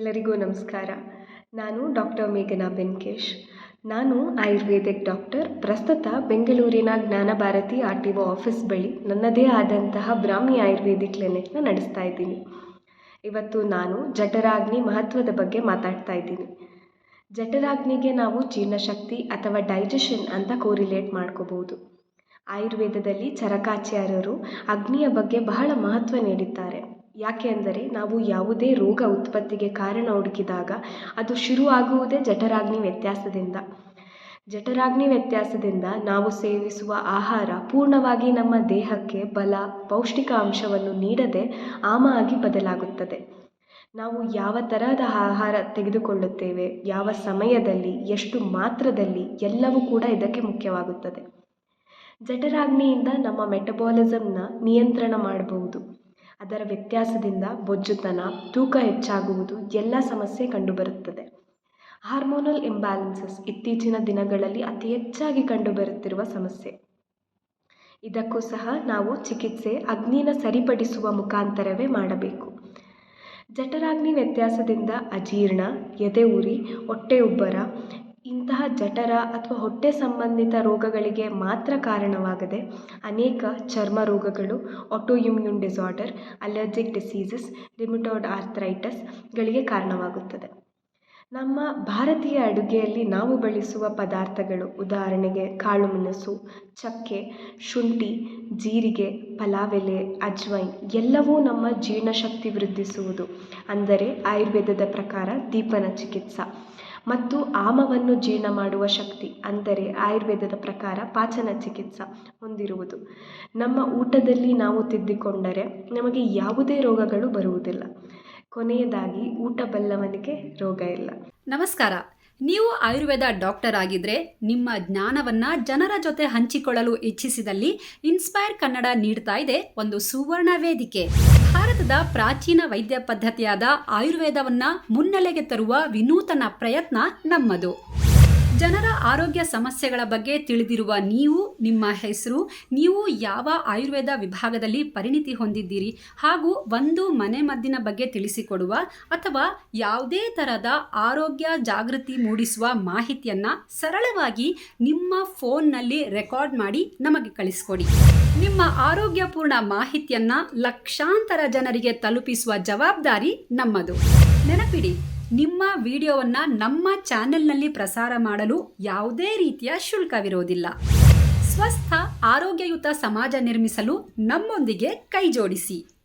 ಎಲ್ಲರಿಗೂ ನಮಸ್ಕಾರ. ನಾನು ಡಾಕ್ಟರ್ ಮೇಘನಾ ಬೆನ್ಕೇಶ್. ನಾನು ಆಯುರ್ವೇದಿಕ್ ಡಾಕ್ಟರ್, ಪ್ರಸ್ತುತ ಬೆಂಗಳೂರಿನ Jnanabharathi R T O office ಬಳಿ ನನ್ನದೇ ಆದಂತಹ ಬ್ರಾಹ್ಮಿ ಆಯುರ್ವೇದಿಕ್ ಕ್ಲಿನಿಕ್ನ ನಡೆಸ್ತಾ ಇದ್ದೀನಿ. ಇವತ್ತು ನಾನು ಜಠರಾಗ್ನಿ ಮಹತ್ವದ ಬಗ್ಗೆ ಮಾತಾಡ್ತಾ ಇದ್ದೀನಿ. ಜಠರಾಗ್ನಿಗೆ ನಾವು ಜೀರ್ಣಶಕ್ತಿ ಅಥವಾ ಡೈಜೆಷನ್ ಅಂತ ಕೋರಿಲೇಟ್ ಮಾಡ್ಕೋಬಹುದು. ಆಯುರ್ವೇದದಲ್ಲಿ ಚರಕಾಚಾರ್ಯರು ಅಗ್ನಿಯ ಬಗ್ಗೆ ಬಹಳ ಮಹತ್ವ ನೀಡಿದ್ದಾರೆ. ಯಾಕೆ ಅಂದರೆ ನಾವು ಯಾವುದೇ ರೋಗ ಉತ್ಪತ್ತಿಗೆ ಕಾರಣ ಹುಡುಕಿದಾಗ ಅದು ಶುರುವಾಗುವುದೇ ಜಠರಾಗ್ನಿ ವ್ಯತ್ಯಾಸದಿಂದ. ಜಠರಾಗ್ನಿ ವ್ಯತ್ಯಾಸದಿಂದ ನಾವು ಸೇವಿಸುವ ಆಹಾರ ಪೂರ್ಣವಾಗಿ ನಮ್ಮ ದೇಹಕ್ಕೆ ಬಲ ಪೌಷ್ಟಿಕಾಂಶವನ್ನು ನೀಡದೆ ಆಮ ಆಗಿ ಬದಲಾಗುತ್ತದೆ. ನಾವು ಯಾವ ತರಹದ ಆಹಾರ ತೆಗೆದುಕೊಳ್ಳುತ್ತೇವೆ, ಯಾವ ಸಮಯದಲ್ಲಿ, ಎಷ್ಟು ಮಾತ್ರದಲ್ಲಿ ಎಲ್ಲವೂ ಕೂಡ ಇದಕ್ಕೆ ಮುಖ್ಯವಾಗುತ್ತದೆ. ಜಠರಾಗ್ನಿಯಿಂದ ನಮ್ಮ ಮೆಟಬಾಲಿಸಮ್ನ ನಿಯಂತ್ರಣ ಮಾಡಬಹುದು. ಅದರ ವ್ಯತ್ಯಾಸದಿಂದ ಬೊಜ್ಜುತನ, ತೂಕ ಹೆಚ್ಚಾಗುವುದು ಎಲ್ಲ ಸಮಸ್ಯೆ ಕಂಡುಬರುತ್ತದೆ. ಹಾರ್ಮೋನಲ್ ಇಂಬ್ಯಾಲೆನ್ಸಸ್ ಇತ್ತೀಚಿನ ದಿನಗಳಲ್ಲಿ ಅತಿ ಹೆಚ್ಚಾಗಿ ಕಂಡುಬರುತ್ತಿರುವ ಸಮಸ್ಯೆ. ಇದಕ್ಕೂ ಸಹ ನಾವು ಚಿಕಿತ್ಸೆ ಅಗ್ನಿನ ಸರಿಪಡಿಸುವ ಮುಖಾಂತರವೇ ಮಾಡಬೇಕು. ಜಠರಾಗ್ನಿ ವ್ಯತ್ಯಾಸದಿಂದ ಅಜೀರ್ಣ ಎದೆ ಉರಿ ಹೊಟ್ಟೆ ಉಬ್ಬರ ಇಂತಹ ಜಠರ ಅಥವಾ ಹೊಟ್ಟೆ ಸಂಬಂಧಿತ ರೋಗಗಳಿಗೆ ಮಾತ್ರ ಕಾರಣವಾಗದೆ ಅನೇಕ ಚರ್ಮ ರೋಗಗಳು autoimmune disorder allergic diseases rheumatoid ಆರ್ಥ್ರೈಟಸ್ಗಳಿಗೆ ಕಾರಣವಾಗುತ್ತದೆ. ನಮ್ಮ ಭಾರತೀಯ ಅಡುಗೆಯಲ್ಲಿ ನಾವು ಬಳಸುವ ಪದಾರ್ಥಗಳು ಉದಾಹರಣೆಗೆ ಕಾಳು ಮೆಣಸು, ಚಕ್ಕೆ, ಶುಂಠಿ, ಜೀರಿಗೆ, ಪಲಾವೆಲೆ, ಅಜ್ವೈನ್ ಎಲ್ಲವೂ ನಮ್ಮ ಜೀರ್ಣಶಕ್ತಿ ವೃದ್ಧಿಸುವುದು. ಅಂದರೆ ಆಯುರ್ವೇದದ ಪ್ರಕಾರ ದೀಪನ ಚಿಕಿತ್ಸಾ. ಮತ್ತು ಆಮವನ್ನು ಜೀರ್ಣ ಮಾಡುವ ಶಕ್ತಿ, ಅಂದರೆ ಆಯುರ್ವೇದದ ಪ್ರಕಾರ ಪಾಚನ ಚಿಕಿತ್ಸಾ ಹೊಂದಿರುವುದು. ನಮ್ಮ ಊಟದಲ್ಲಿ ನಾವು ತಿದ್ದಿಕೊಂಡರೆ ನಮಗೆ ಯಾವುದೇ ರೋಗಗಳು ಬರುವುದಿಲ್ಲ. ಕೊನೆಯದಾಗಿ ಊಟ ಬಲ್ಲವನಿಗೆ ರೋಗ ಇಲ್ಲ. ನಮಸ್ಕಾರ. ನೀವು ಆಯುರ್ವೇದ ಡಾಕ್ಟರ್ ಆಗಿದ್ರೆ ನಿಮ್ಮ ಜ್ಞಾನವನ್ನ ಜನರ ಜೊತೆ ಹಂಚಿಕೊಳ್ಳಲು ಇಚ್ಛಿಸಿದಲ್ಲಿ ಇನ್ಸ್ಪೈರ್ ಕನ್ನಡ ನೀಡ್ತಾ ಇದೆ ಒಂದು ಸುವರ್ಣ ವೇದಿಕೆ. ಭಾರತದ ಪ್ರಾಚೀನ ವೈದ್ಯ ಪದ್ಧತಿಯಾದ ಆಯುರ್ವೇದವನ್ನ ಮುನ್ನೆಲೆಗೆ ತರುವ ವಿನೂತನ ಪ್ರಯತ್ನ ನಮ್ಮದು. ಜನರ ಆರೋಗ್ಯ ಸಮಸ್ಯೆಗಳ ಬಗ್ಗೆ ತಿಳಿದಿರುವ ನೀವು, ನಿಮ್ಮ ಹೆಸರು, ನೀವು ಯಾವ ಆಯುರ್ವೇದ ವಿಭಾಗದಲ್ಲಿ ಪರಿಣಿತಿ ಹೊಂದಿದ್ದೀರಿ ಹಾಗೂ ಒಂದು ಮನೆಮದ್ದಿನ ಬಗ್ಗೆ ತಿಳಿಸಿಕೊಡುವ ಅಥವಾ ಯಾವುದೇ ಥರದ ಆರೋಗ್ಯ ಜಾಗೃತಿ ಮೂಡಿಸುವ ಮಾಹಿತಿಯನ್ನು ಸರಳವಾಗಿ ನಿಮ್ಮ ಫೋನ್ನಲ್ಲಿ ರೆಕಾರ್ಡ್ ಮಾಡಿ ನಮಗೆ ಕಳಿಸ್ಕೊಡಿ. ನಿಮ್ಮ ಆರೋಗ್ಯಪೂರ್ಣ ಮಾಹಿತಿಯನ್ನು ಲಕ್ಷಾಂತರ ಜನರಿಗೆ ತಲುಪಿಸುವ ಜವಾಬ್ದಾರಿ ನಮ್ಮದು. ನೆನಪಿಡಿ ನಿಮ್ಮ ವಿಡಿಯೋವನ್ನು ನಮ್ಮ ಚಾನೆಲ್ನಲ್ಲಿ ಪ್ರಸಾರ ಮಾಡಲು ಯಾವುದೇ ರೀತಿಯ ಶುಲ್ಕವಿರೋದಿಲ್ಲ. ಸ್ವಸ್ಥ, ಆರೋಗ್ಯಯುತ ಸಮಾಜ ನಿರ್ಮಿಸಲು ನಮ್ಮೊಂದಿಗೆ ಕೈಜೋಡಿಸಿ.